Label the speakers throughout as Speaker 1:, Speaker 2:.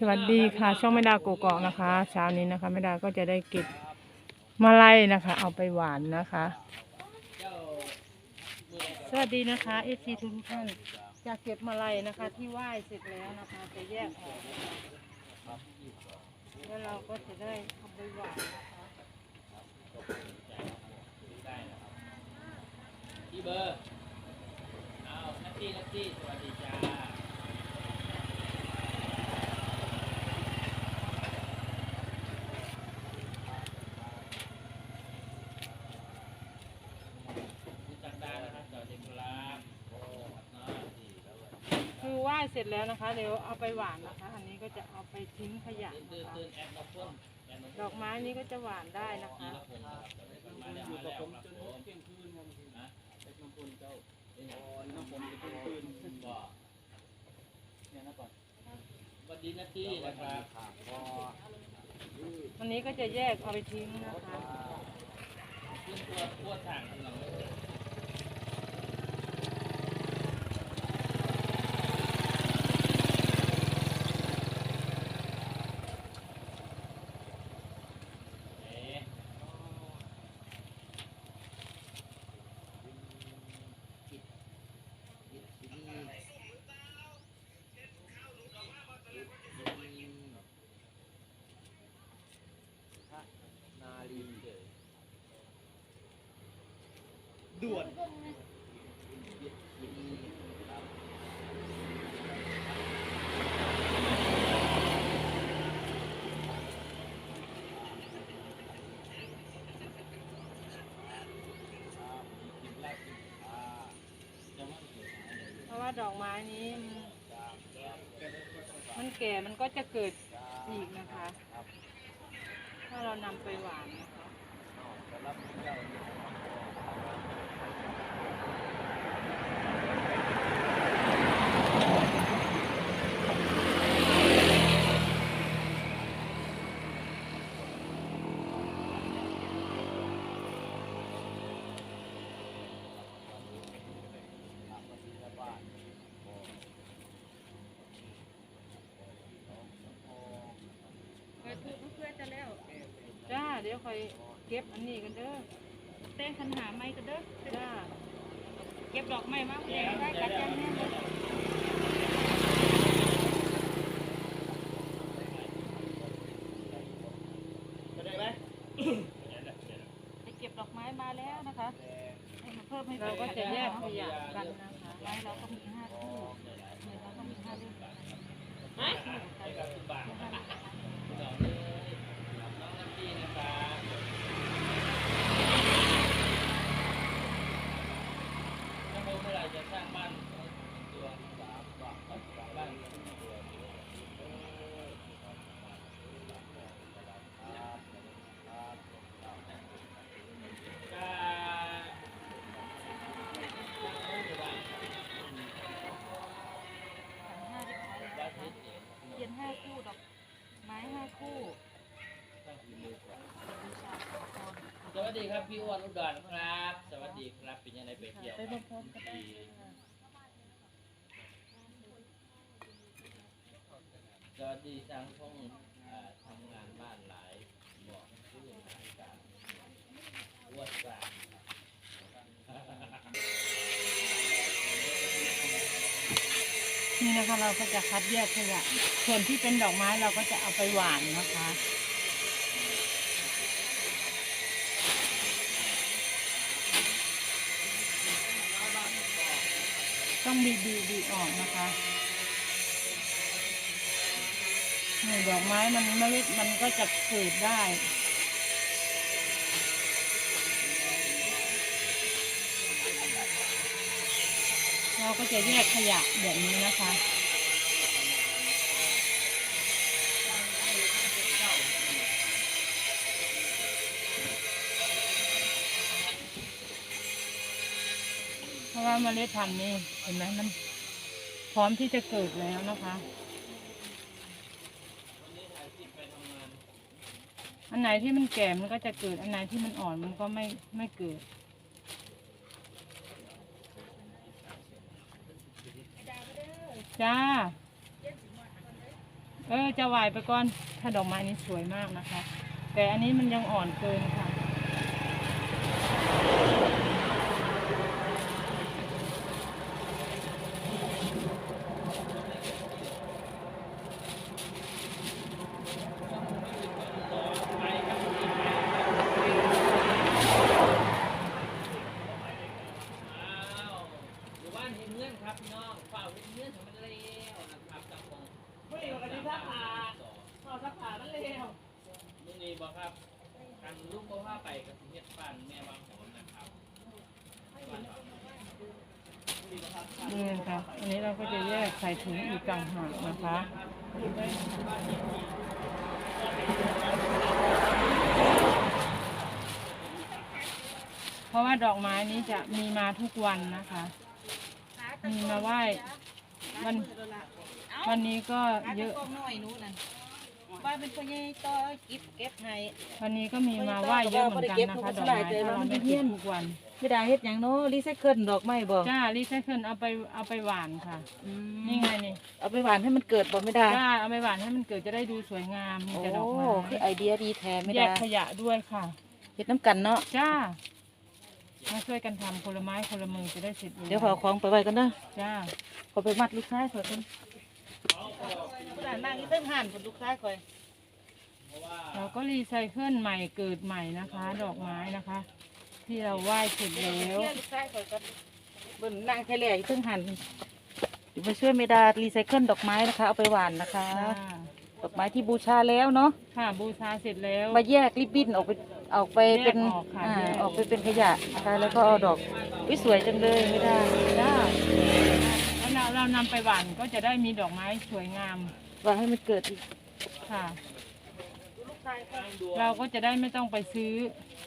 Speaker 1: สวัสดีค่ะ ช่องไม่ดาโกกอกนะคะเช้านี้นะคะไม่ดาก็จะได้เก็บมาลัยนะคะ เอาไปหวานนะคะ สวัสดีนะคะเอฟซีทุกท่านจะเก็บมาลัยนะคะ ที่ไหว้เสร็จแล้วนะคะจะแยกออกนะคะแล้วเราก็จะได้เอาไปหวานนะคะ
Speaker 2: ที่เบอร์เอานัตตี้นัตตี้สวัสดีจ้า คุณจักรดานะครับสวัสดีครับโอ้นะดีแล้วเว้ย
Speaker 1: คือไหว้เส ร็จแล้วนะคะ เดี๋ยวเอาไปหวานนะคะ อันนี้ก็จะเอาไปทิ้งขยะ
Speaker 2: นะ
Speaker 1: คะดอกไม้นี้ก็จะหวานได้นะคะ
Speaker 2: พ่นครับมาแล้วมาแล้วครับผมนนน้ำพ่นเจ้าเป็นน้ำพ่นเป็นปืนบ่เนี่ยนะก่อนสวัสดีนัตตี้นะครับ
Speaker 1: อันนี้ก็จะแยกเอาไปทิ้งนะคะ
Speaker 2: ขึ้นตัวตัวถังหลังเลย เอ๊ะ
Speaker 3: นาลี
Speaker 2: ด่วน
Speaker 1: เพราะว่าดอกไม้นี้มันมันแก่มันก็จะเกิดอีกนะคะ ถ้าเรานำไปหวานนะคะ
Speaker 4: คอยถูกเพื่อจะแล้ว
Speaker 1: จ้า เดี๋ ยวคอยเก็บอันนี้กันเด้อ
Speaker 4: เต้นคันหาไม้ก็เด้อ
Speaker 1: จ้า
Speaker 4: เก็บดอกไม้มาแดงได้กัดยังแน่เลย
Speaker 2: จะได้ไหม
Speaker 4: ไปเก็บดอกไม้มาแล้วนะคะให้มาเพิ่มให้
Speaker 1: เราก็จะแยกขยะ
Speaker 4: กั
Speaker 1: กันนนะคะ
Speaker 4: ไม้เราก็มี
Speaker 2: ดีครับ
Speaker 4: พี่
Speaker 2: อ้วนอุดรครับ สวัสดีครับเป็นยังไงไปเที่ยว
Speaker 1: ไป
Speaker 2: ครับ
Speaker 1: พร้อมๆกันได้
Speaker 2: สวัสดีทางช่องอ่าทำงานบ้านหลายบอกชื่อหายการอ้วนกลาง
Speaker 1: นี่นะคะเราก็จะคัดแยกขยะส่วนที่เป็นดอกไม้เราก็จะเอาไปหวานนะคะ ต้องบีบีบีออกนะคะนี่ดอกไม้มันเมล็ดมันก็จะเกิดได้เราก็จะแยกขยะแบบนี้นะคะ ราะว่าเมล็ดพันธุ์นี่เห็นไหมมัน พร้อมที่จะเกิดแล้วนะคะอันไหนที่มันแก่มันก็จะเกิด อันไหนที่มันอ่อนมันก็ไม่ไม่เกิดจ้า เออจะไหวไปก่อนถ้าดอกไม้นี้สวยมากนะคะ แต่อันนี้มันยังอ่อนเกินค่ะ
Speaker 2: อ้าวอยู่บ้านเห็นเงื่อนครับพี่น้องเฝ้าเห็นเงื่อนของมันเร็วนะครับจับของ
Speaker 1: เฮ้ยวันนี้ซักผ้า พอสักผ่ามันเร็ว
Speaker 2: ลุงนี่ บอกครับกันลูกเขาพาไปกับเฮ็ดบ้านแม่วางหอนนะครับ
Speaker 1: นี่ค่ะอันนี้เราก็จะแยกใส่ถุงอีกต่างหากนะคะเพราะว่าดอกไม้นี้จะมีมาทุกวันนะคะ มีมาไหว้วันวันนี้ก็เยอะ
Speaker 4: กองน้อยนู้นนั่นว่าเป็นคนใหญ่ต่อกิบเก็บให้
Speaker 1: วันนี้ก็มีมาไหว้เยอะเหมือนกันนะคะดอกไม้ถ้าเราไม่เก็บทุกวัน
Speaker 4: ไม่ได้เฮ็ดหยังเนาะรีไซเคิลดอกไม้บ่
Speaker 1: จ้ารีไซเคิลเอาไปเอาไปหวานค่ะ
Speaker 4: อืม
Speaker 1: นี่ไงนี่
Speaker 4: เอาไปหวานให้มันเกิดบ่ไม่ได้
Speaker 1: จ้าเอาไปหวานให้มันเกิดจะได้ดูสวยงามมี
Speaker 4: โอ้
Speaker 1: แต่ดอกไม้
Speaker 4: คือไอเดียดีแท้ไม่
Speaker 1: แย
Speaker 4: ได้
Speaker 1: กขยะด้วยค่ะ
Speaker 4: เฮ็ดน้ำกันเนาะ
Speaker 1: จ้า มาช่วยกันทำคนละไม้คนละมือจะได้เสร็จ
Speaker 4: เดี๋ยวขอของไปไว้กันเด้อ
Speaker 1: จ้า
Speaker 4: ขอไปมัดลูกชายขอยกัน นั่งนี่เพิ่งหั่นคนลูกชายข่อย
Speaker 1: เราก็รีไซเคิลใหม่เกิดใหม่นะคะ ดอกไม้นะคะ ที่เราไหว้เสร็จแล้ว
Speaker 4: ลูกชายข่อยกันเบิ่งนั่งแค่แหล่เพิ่งหั่นเดี๋ยวมาช่วยเมดารีไซเคิลดอกไม้นะคะ เอาไปหวานนะคะ
Speaker 1: จ้า
Speaker 4: ดอกไม้ที่บูชาแล้วเนาะ
Speaker 1: ค่ะบูชาเสร็จแล้ว
Speaker 4: มาแยกริบบิ้นออกไปออกไปเป็น
Speaker 1: แยกออกค่ะ
Speaker 4: อ่า
Speaker 1: แยก
Speaker 4: ออกไปเป็นขยะนะคะแล้วก็เอาดอกวิสวยจังเลยไม่ได้
Speaker 1: จ้าแล้ว เราเรานำไปหวานก็จะได้มีดอกไม้สวยงาม
Speaker 4: ว่าให้มันเกิดอีก
Speaker 1: ค่ะ
Speaker 2: งานด่วน
Speaker 1: เราก็จะได้ไม่ต้องไปซื้อ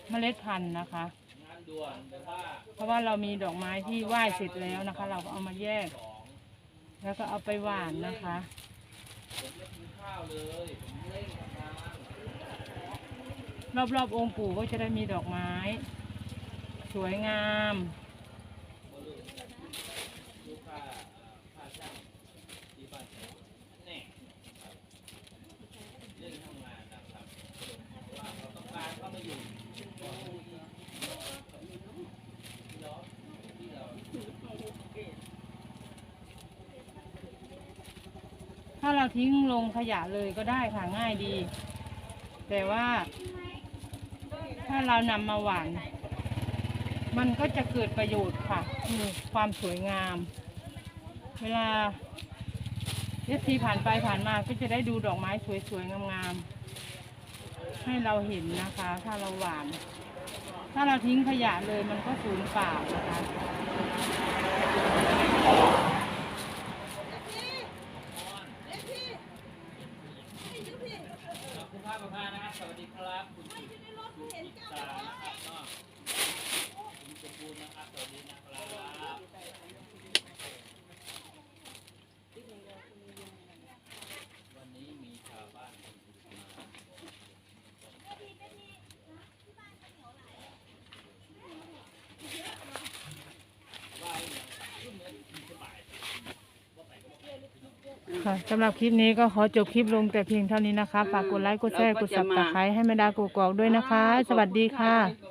Speaker 1: เมล็ดพันธุ์นะคะ
Speaker 2: งานด่วนแต่ว่า
Speaker 1: เพราะว่าเรามีดอกไม้ที่ไหว้เสร็จแล้วนะคะ เราก็เอามาแยก แล้วก็เอาไปหวานนะคะ
Speaker 2: ผมไม่กินข้าวเลยผมเล่นกับงาน
Speaker 1: รอบๆองค์ปู่ก็จะได้มีดอกไม้ สวยงาม
Speaker 2: ลูกค้าค่าช่างที่บ้านผมแน่เรื่องทำงานนะครับว่าเราต้องการเข้ามาอยู่
Speaker 1: ถ้า เราทิ้งลงขยะเลยก็ได้ค่ะง่ายดี แต่ว่า ถ้าเรานำมาหวาน มันก็จะเกิดประโยชน์ค่ะคือความสวยงาม เวลาเอฟซีผ่านไปผ่านมาก็จะได้ดูดอกไม้สวยๆงามๆให้เราเห็นนะคะ ถ้าเราหวาน ถ้าเราทิ้งขยะเลยมันก็สูญเปล่านะคะ
Speaker 2: ขอบคุณภาพประพานะครับ สวัสดีครับคุณจิตานะครับเนาะคุณสมบูรณ์นะครับสวัสดีนะครับ วันนี้มีชาวบ้านมาว่าอย่างไรขึ้นเหมือนสบาย
Speaker 1: ค่ะสำหรับคลิปนี้ก็ขอจบคลิปลงแต่เพียงเท่านี้นะคะ ฝากกดไลค์ กดแชร์ กดสับตะไคร้ให้แม่ดากกอกๆด้วยนะคะ สวัสดีค่ะ
Speaker 2: ก็